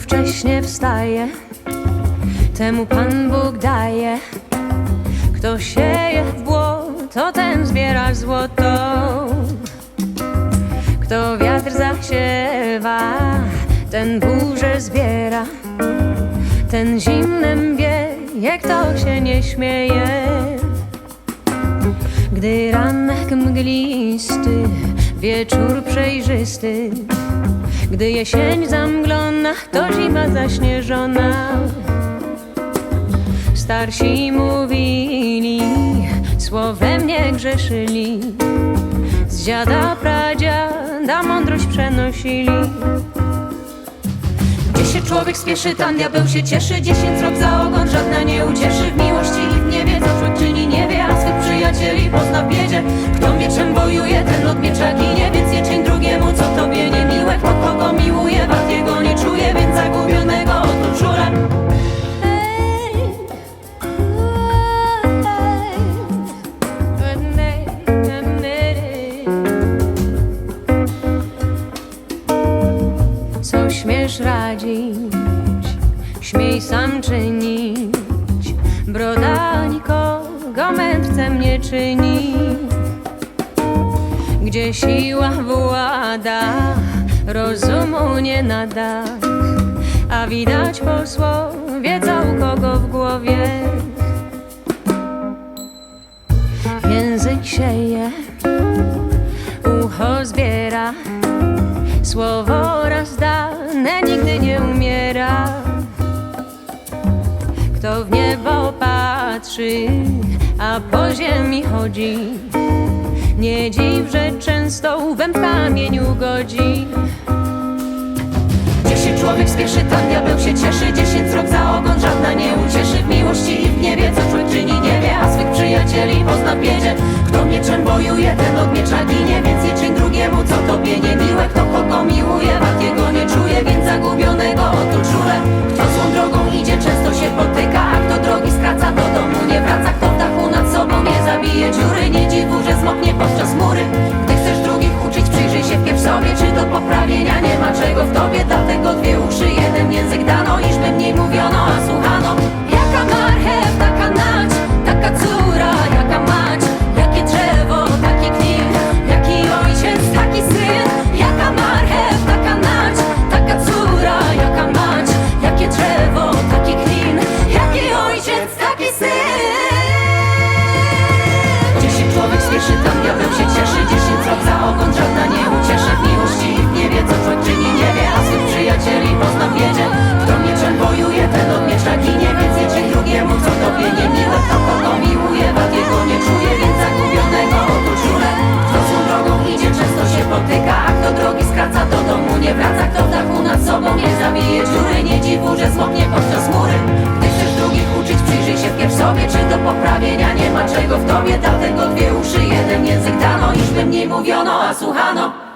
śnie wstaje, temu Pan Bóg daje. Kto sieje w błoto, ten zbiera złoto. Kto wiatr zasiewa, ten burzę zbiera. Ten zimnem wieje, kto się nie śmieje. Gdy ranek mglisty, wieczór przejrzysty, gdy jesień zamglona, to zima zaśnieżona. Starsi mówili, słowem nie grzeszyli, z dziada pradziada mądrość przenosili. Gdzie się człowiek spieszy, tam diabeł się cieszy. Dziesięć rok za ogon, żadna nie ucieszy. W miłości i w niebie, co człowiek czyni nie wie A swych przyjacieli pozna biedzie. Kto mieczem wojuje, ten od miecza ginie Co śmiesz radzić, śmiej sam czynić. Broda nikogo mędrcem nie czyni. Gdzie siła włada, rozumu nie nada. A widać po słowie, co u kogo w głowie. Język sieje, ucho zbiera. Słowo Kto w niebo patrzy, a po ziemi chodzi, nie dziw, że często łbem w kamieniu godzi. Gdzie się człowiek spieszy, tam diabeł się cieszy. Dziesięć rok za ogon, żadna nie ucieszy. W miłości i w niebie, co człowiek czyni nie wie A swych przyjacieli pozna biedzie. Kto mieczem wojuje, ten od miecza ginie Więc nie czyń drugiemu, co tobie niemiłe. Kto kogo miłuje, poprawienia. Nie ma czego w tobie Dlatego dwie uszy, jeden język dano Iżby w biedzie Kto mieczem wojuje, ten od miecza ginie Więc czyń drugiemu, co tobie niemiłe Kto kogo miłuje, wad jego nie czuje Więc zagubionego oto czule Kto złą drogą idzie, często się potyka A kto drogi skraca, do domu nie wraca. Kto w dachu nad sobą nie zabije dziury Nie dziwu, że zmoknie podczas mury. Gdy chcesz drugich uczyć, przyjrzyj się wpierw sobie Czy do poprawienia nie ma czego w tobie. Dlatego dwie uszy, jeden język dano Iżby mniej mówiono, a słuchano